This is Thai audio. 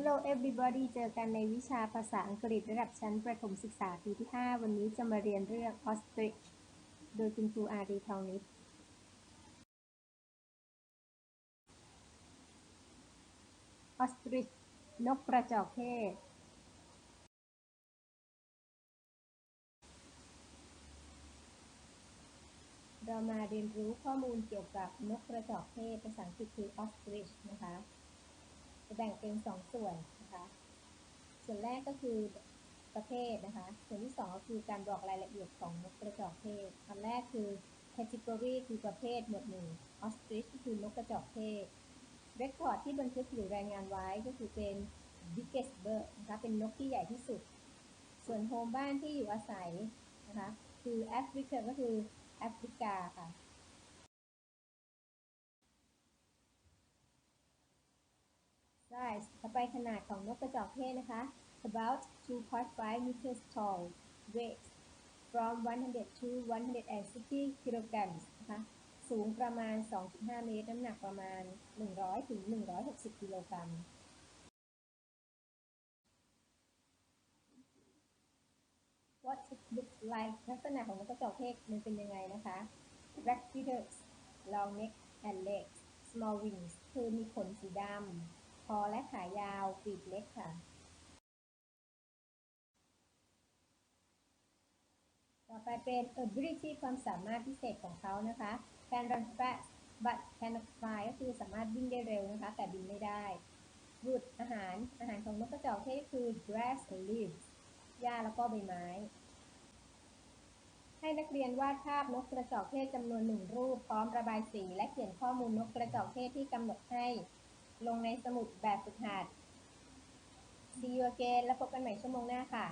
Hello everybody เจอกันในวิชาภาษาอังกฤษระดับชั้นประถมศึกษาปีที่ 5 วันนี้จะมาเรียนเรื่อง ostrich โดยคุณครูอารีทองนิด ostrich นกกระจอกเทศ เรามาเรียนรู้ข้อมูลเกี่ยวกับนกกระจอกเทศภาษาอังกฤษคือ ostrich นะคะจะ แบ่งเป็นสองส่วนนะคะ ส่วนแรกก็คือประเภทนะคะ ส่วนที่สองก็คือการบอกรายละเอียดของนกกระจอกเทศอันแรกคือ category คือประเภทหมวดหนึ่ง ostrich ก็คือนกกระจอกเทศ record ที่บันทึกหรือรายงานไว้ก็คือเป็น biggest bird นะคะ เป็นนกที่ใหญ่ที่สุด ส่วนโฮมบ้านที่อยู่อาศัยนะคะ คือแอฟริกาก็คือแอฟริกาค่ะ size ต่อไปขนาดของนกกระจอกเทศนะคะ about 2.5 meters tall weight from 100 to 160 kilograms นะคะ สูงประมาณ 2.5 เมตร น้ำหนักประมาณ 100 ถึง 160 กิโลกรัม What it looks like ลักษณะของนกกระจอกเทศมันเป็นยังไงนะคะ Black feathers long neck and legs small wings คือมีขนสีดำ คอและขายาวปีกเล็กค่ะ ต่อไปเป็น ability ความสามารถพิเศษของเขานะคะ can run fast but cannot fly ก็คือสามารถวิ่งได้เร็วนะคะ แต่บินไม่ได้ food อาหารอาหารของนกกระจอกเทศคือ grass and leaves หญ้าแล้วก็ใบไม้ ให้นักเรียนวาดภาพนกกระจอกเทศจำนวนหนึ่งรูป พร้อมระบายสี และเขียนข้อมูลนกกระจอกเทศที่กำหนดให้ ลงในสมุดแบบฝึกหัด See you again แล้วพบกันใหม่ชั่วโมงหน้าค่ะ